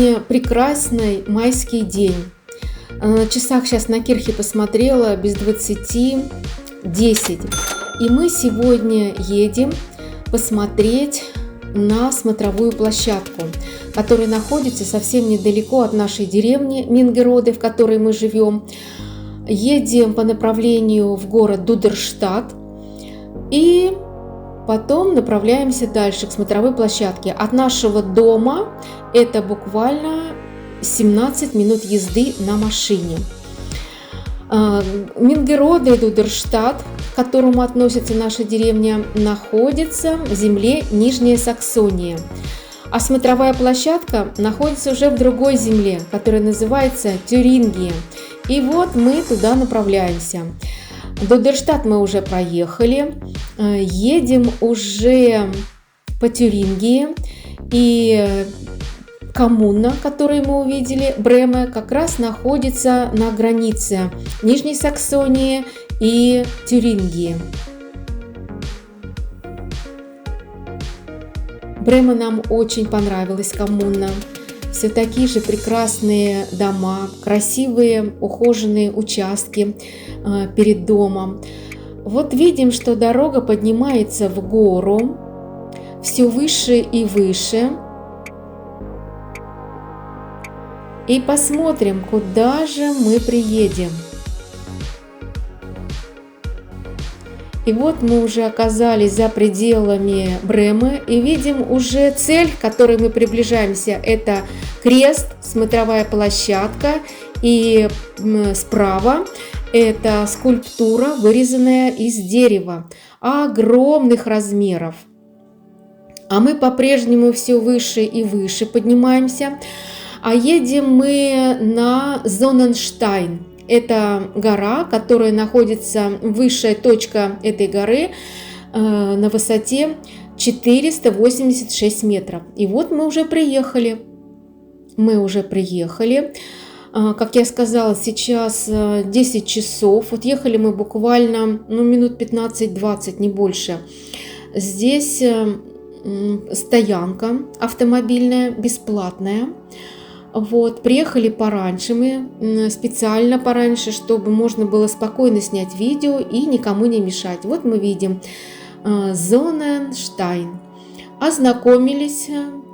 Сегодня прекрасный майский день. На часах сейчас на кирхе посмотрела, без 20, 10. И мы сегодня едем посмотреть на смотровую площадку, которая находится совсем недалеко от нашей деревни Мингероды, в которой мы живем. Едем по направлению в город Дудерштадт и Потом направляемся дальше к смотровой площадке. От нашего дома это буквально 17 минут езды на машине. А, Мингерода и Дудерштадт, к которому относится наша деревня, находится в земле Нижняя Саксония. А смотровая площадка находится уже в другой земле, которая называется Тюрингия. И вот мы туда направляемся. Дудерштадт мы уже проехали. Э, едем уже по Тюрингии. И коммуна, которую мы увидели, Бреме, как раз находится на границе Нижней Саксонии и Тюрингии. Брема нам очень понравилась коммуна все такие же прекрасные дома, красивые ухоженные участки э, перед домом. Вот видим, что дорога поднимается в гору, все выше и выше. И посмотрим, куда же мы приедем. И вот мы уже оказались за пределами Бремы и видим уже цель, к которой мы приближаемся. Это крест, смотровая площадка и справа это скульптура, вырезанная из дерева огромных размеров. А мы по-прежнему все выше и выше поднимаемся. А едем мы на Зоненштайн. Это гора, которая находится, высшая точка этой горы э, на высоте 486 метров. И вот мы уже приехали. Мы уже приехали. Э, как я сказала, сейчас 10 э, часов. Вот ехали мы буквально ну, минут 15-20, не больше. Здесь стоянка автомобильная, бесплатная. Вот, приехали пораньше мы, специально пораньше, чтобы можно было спокойно снять видео и никому не мешать. Вот мы видим э, Зоненштайн. Ознакомились,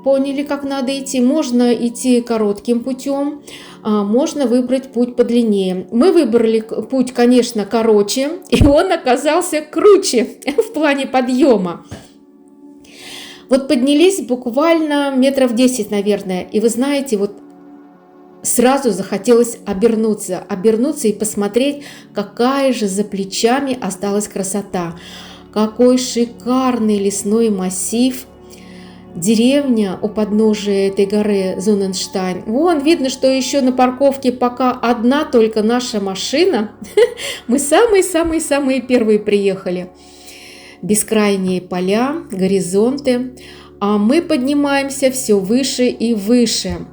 поняли, как надо идти. Можно идти коротким путем, а можно выбрать путь подлиннее. Мы выбрали путь, конечно, короче, и он оказался круче в плане подъема. Вот поднялись буквально метров 10, наверное. И вы знаете, вот сразу захотелось обернуться, обернуться и посмотреть, какая же за плечами осталась красота. Какой шикарный лесной массив, деревня у подножия этой горы Зоненштайн. Вон видно, что еще на парковке пока одна только наша машина. Мы самые-самые-самые первые приехали. Бескрайние поля, горизонты, а мы поднимаемся все выше и выше.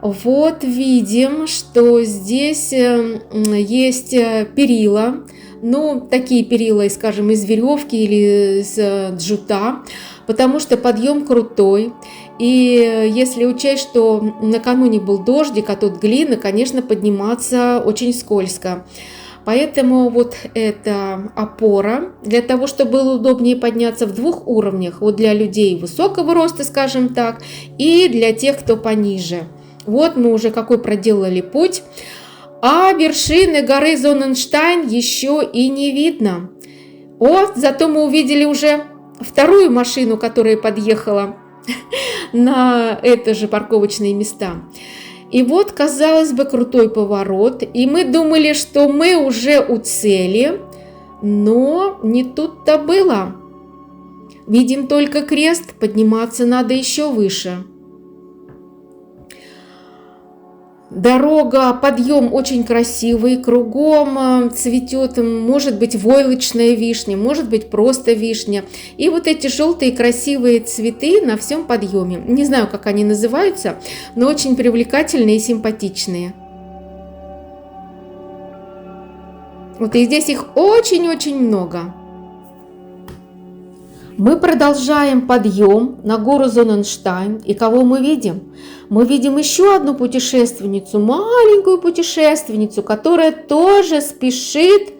Вот видим, что здесь э, есть э, перила, ну, такие перила, скажем, из веревки или из э, джута, потому что подъем крутой. И если учесть, что накануне был дождик, а тут глина, конечно, подниматься очень скользко. Поэтому вот эта опора для того, чтобы было удобнее подняться в двух уровнях. Вот для людей высокого роста, скажем так, и для тех, кто пониже. Вот мы уже какой проделали путь. А вершины горы Зоненштайн еще и не видно. Вот, зато мы увидели уже вторую машину, которая подъехала на это же парковочные места. И вот, казалось бы, крутой поворот. И мы думали, что мы уже у цели, но не тут-то было. Видим только крест, подниматься надо еще выше. Дорога, подъем очень красивый, кругом э, цветет, может быть, войлочная вишня, может быть, просто вишня. И вот эти желтые красивые цветы на всем подъеме. Не знаю, как они называются, но очень привлекательные и симпатичные. Вот и здесь их очень-очень много. Мы продолжаем подъем на гору Зоненштайн. И кого мы видим? Мы видим еще одну путешественницу, маленькую путешественницу, которая тоже спешит,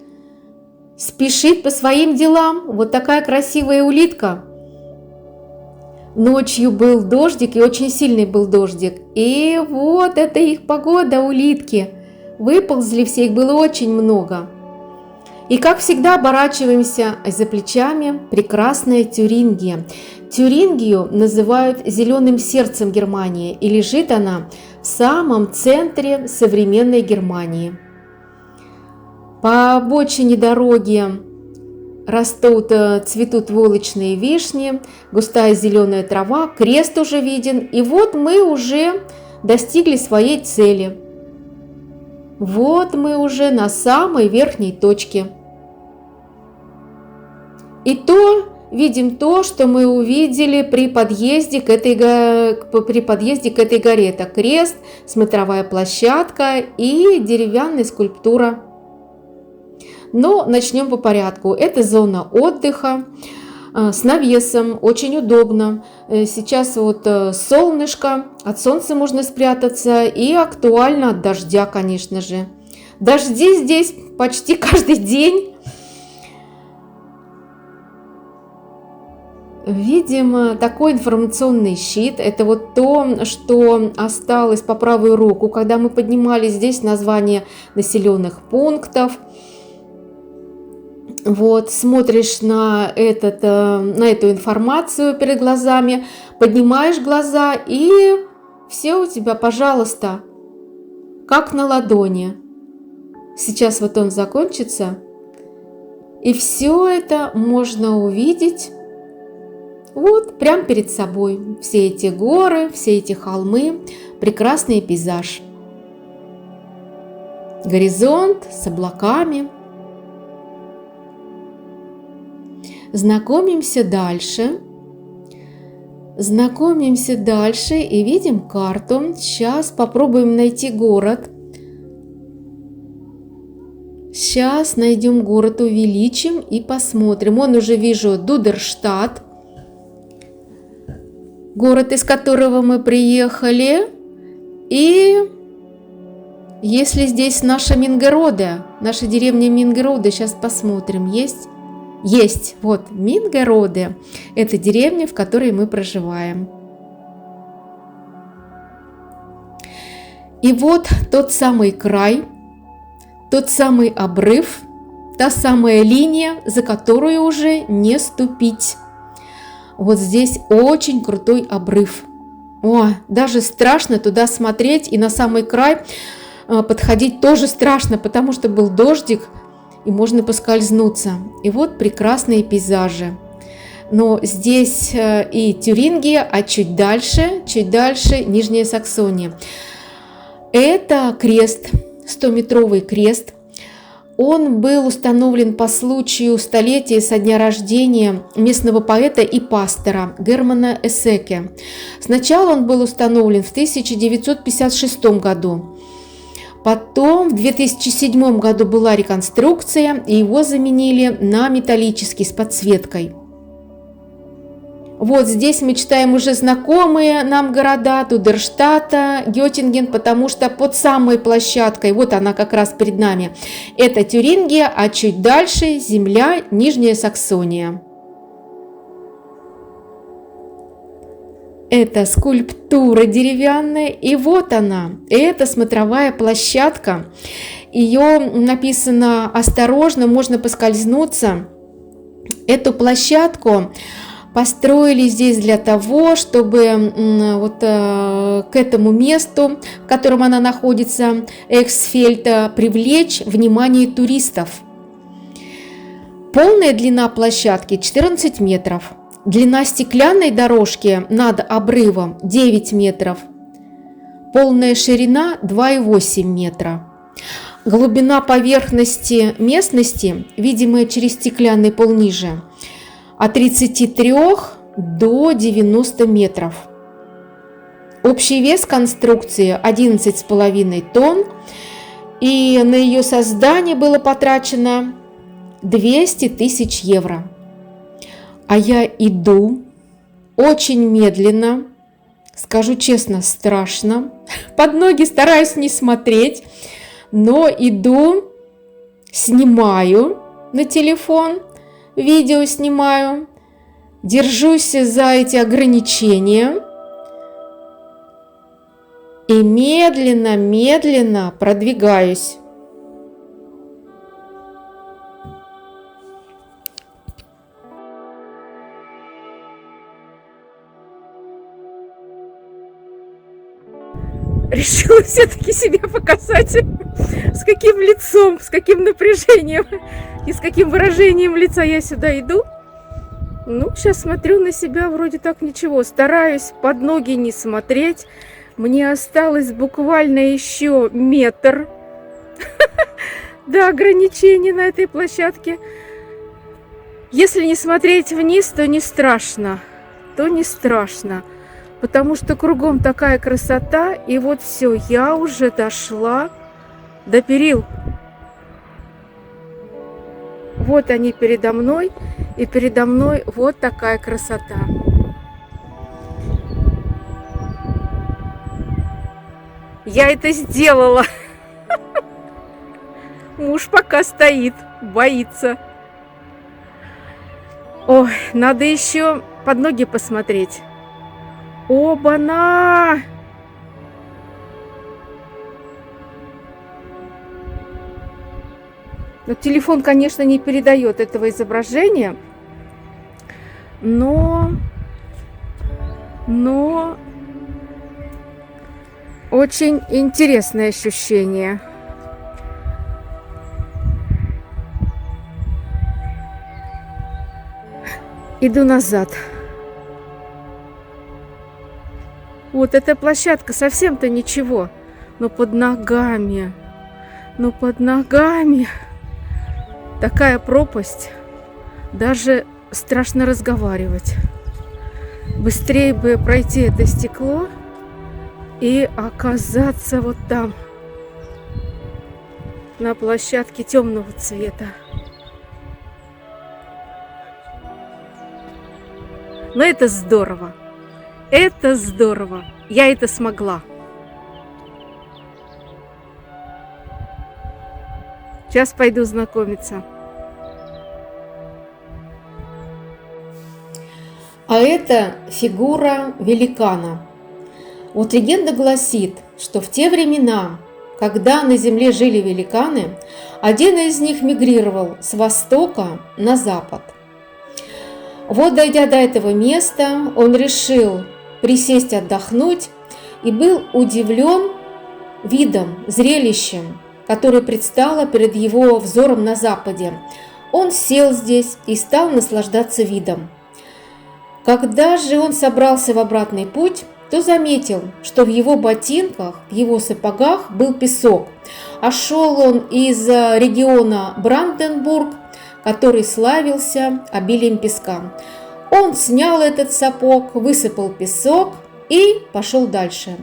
спешит по своим делам. Вот такая красивая улитка. Ночью был дождик, и очень сильный был дождик. И вот это их погода, улитки. Выползли все, их было очень много. И как всегда оборачиваемся за плечами прекрасная Тюрингия. Тюрингию называют зеленым сердцем Германии, и лежит она в самом центре современной Германии. По обочине дороги растут, э, цветут волочные вишни, густая зеленая трава, крест уже виден, и вот мы уже достигли своей цели. Вот мы уже на самой верхней точке – и то видим то, что мы увидели при подъезде к этой, при подъезде к этой горе. Это крест, смотровая площадка и деревянная скульптура. Но начнем по порядку. Это зона отдыха э, с навесом, очень удобно. Э, сейчас вот э, солнышко, от солнца можно спрятаться и актуально от дождя, конечно же. Дожди здесь почти каждый день. Видимо, такой информационный щит – это вот то, что осталось по правую руку, когда мы поднимали здесь название населенных пунктов. Вот, смотришь на, этот, э, на эту информацию перед глазами, поднимаешь глаза, и все у тебя, пожалуйста, как на ладони. Сейчас вот он закончится, и все это можно увидеть вот, прямо перед собой. Все эти горы, все эти холмы, прекрасный пейзаж. Горизонт с облаками. Знакомимся дальше. Знакомимся дальше и видим карту. Сейчас попробуем найти город. Сейчас найдем город, увеличим и посмотрим. Он уже вижу Дудерштадт город, из которого мы приехали. И если здесь наша Мингорода, наша деревня Мингорода, сейчас посмотрим, есть? Есть, вот, Мингороды, это деревня, в которой мы проживаем. И вот тот самый край, тот самый обрыв, та самая линия, за которую уже не ступить. Вот здесь очень крутой обрыв. О, даже страшно туда смотреть и на самый край э, подходить тоже страшно, потому что был дождик и можно поскользнуться. И вот прекрасные пейзажи. Но здесь э, и Тюрингия, а чуть дальше, чуть дальше Нижняя Саксония. Это крест, 100-метровый крест – он был установлен по случаю столетия со дня рождения местного поэта и пастора Германа Эсеке. Сначала он был установлен в 1956 году. Потом в 2007 году была реконструкция, и его заменили на металлический с подсветкой. Вот здесь мы читаем уже знакомые нам города Тудерштата, Геттинген, потому что под самой площадкой, вот она как раз перед нами, это Тюрингия, а чуть дальше земля Нижняя Саксония. Это скульптура деревянная, и вот она, это смотровая площадка. Ее написано осторожно, можно поскользнуться. Эту площадку построили здесь для того, чтобы вот э, к этому месту, в котором она находится, Эксфельта, привлечь внимание туристов. Полная длина площадки 14 метров, длина стеклянной дорожки над обрывом 9 метров, полная ширина 2,8 метра. Глубина поверхности местности, видимая через стеклянный пол ниже, от 33 до 90 метров. Общий вес конструкции 11,5 тонн, и на ее создание было потрачено 200 тысяч евро. А я иду очень медленно, скажу честно, страшно. Под ноги стараюсь не смотреть, но иду, снимаю на телефон, видео снимаю, держусь за эти ограничения. И медленно-медленно продвигаюсь. решила все-таки себе показать, с каким лицом, с каким напряжением и с каким выражением лица я сюда иду. Ну, сейчас смотрю на себя, вроде так ничего. Стараюсь под ноги не смотреть. Мне осталось буквально еще метр до ограничений на этой площадке. Если не смотреть вниз, то не страшно. То не страшно. Потому что кругом такая красота. И вот все, я уже дошла до перил. Вот они передо мной, и передо мной вот такая красота. Я это сделала. Муж пока стоит, боится. Ой, надо еще под ноги посмотреть. Оба-на! Но телефон, конечно, не передает этого изображения, но, но очень интересное ощущение. Иду назад. Вот эта площадка совсем-то ничего, но под ногами, но под ногами такая пропасть, даже страшно разговаривать. Быстрее бы пройти это стекло и оказаться вот там, на площадке темного цвета. Но это здорово. Это здорово. Я это смогла. Сейчас пойду знакомиться. А это фигура великана. Вот легенда гласит, что в те времена, когда на земле жили великаны, один из них мигрировал с востока на запад. Вот дойдя до этого места, он решил присесть отдохнуть и был удивлен видом, зрелищем, которое предстало перед его взором на западе. Он сел здесь и стал наслаждаться видом. Когда же он собрался в обратный путь, то заметил, что в его ботинках, в его сапогах был песок, а шел он из э, региона Бранденбург, который славился обилием песка. Он снял этот сапог, высыпал песок и пошел дальше.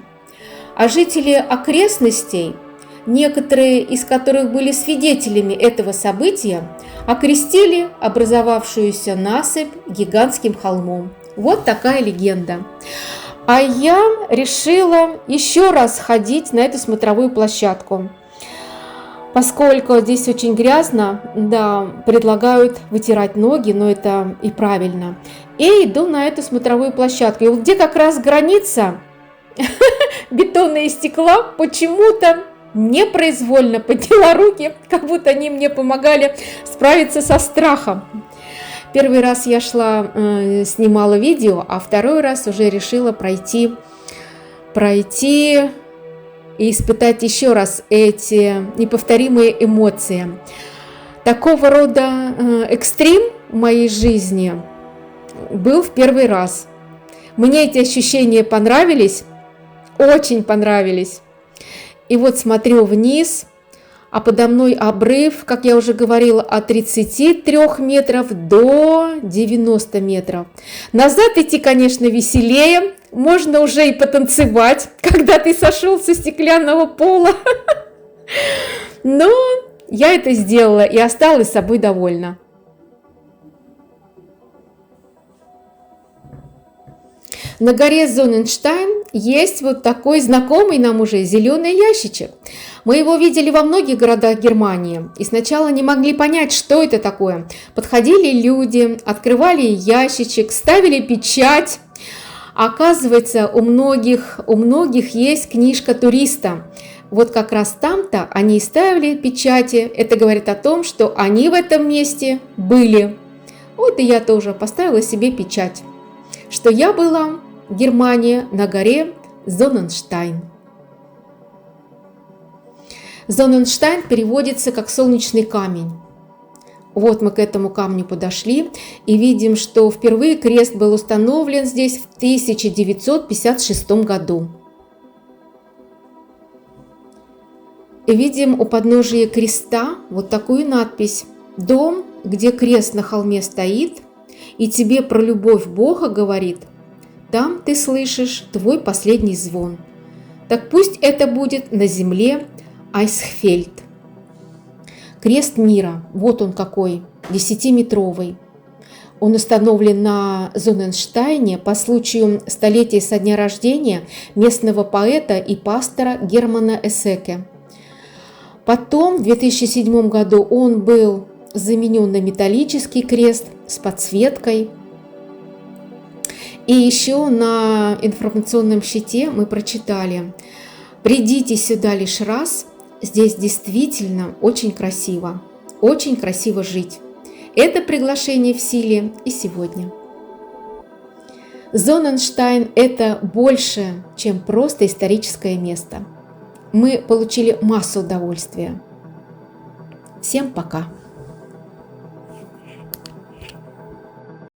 А жители окрестностей, некоторые из которых были свидетелями этого события, окрестили образовавшуюся насыпь гигантским холмом. Вот такая легенда. А я решила еще раз ходить на эту смотровую площадку. Поскольку здесь очень грязно, да, предлагают вытирать ноги, но это и правильно. И иду на эту смотровую площадку. И вот где как раз граница бетона и стекла, почему-то непроизвольно подняла руки, как будто они мне помогали справиться со страхом. Первый раз я шла, э, снимала видео, а второй раз уже решила пройти, пройти и испытать еще раз эти неповторимые эмоции. Такого рода э, экстрим в моей жизни был в первый раз. Мне эти ощущения понравились, очень понравились. И вот смотрю вниз, а подо мной обрыв, как я уже говорила, от 33 метров до 90 метров. Назад идти, конечно, веселее, можно уже и потанцевать, когда ты сошел со стеклянного пола. Но я это сделала и осталась собой довольна. На горе Зоненштайн есть вот такой знакомый нам уже зеленый ящичек. Мы его видели во многих городах Германии и сначала не могли понять, что это такое. Подходили люди, открывали ящичек, ставили печать. Оказывается, у многих, у многих есть книжка туриста. Вот как раз там-то они ставили печати. Это говорит о том, что они в этом месте были. Вот и я тоже поставила себе печать, что я была в Германии на горе Зоненштайн. Зоненштайн переводится как солнечный камень. Вот мы к этому камню подошли и видим, что впервые крест был установлен здесь в 1956 году. И видим у подножия креста вот такую надпись «Дом, где крест на холме стоит, и тебе про любовь Бога говорит, там ты слышишь твой последний звон. Так пусть это будет на земле Айсхфельд. Крест мира, вот он какой, десятиметровый. Он установлен на Зоненштайне по случаю столетия со дня рождения местного поэта и пастора Германа Эсеке. Потом, в 2007 году, он был заменен на металлический крест с подсветкой. И еще на информационном щите мы прочитали «Придите сюда лишь раз, здесь действительно очень красиво, очень красиво жить». Это приглашение в силе и сегодня. Зоненштайн – это больше, чем просто историческое место – мы получили массу удовольствия. Всем пока!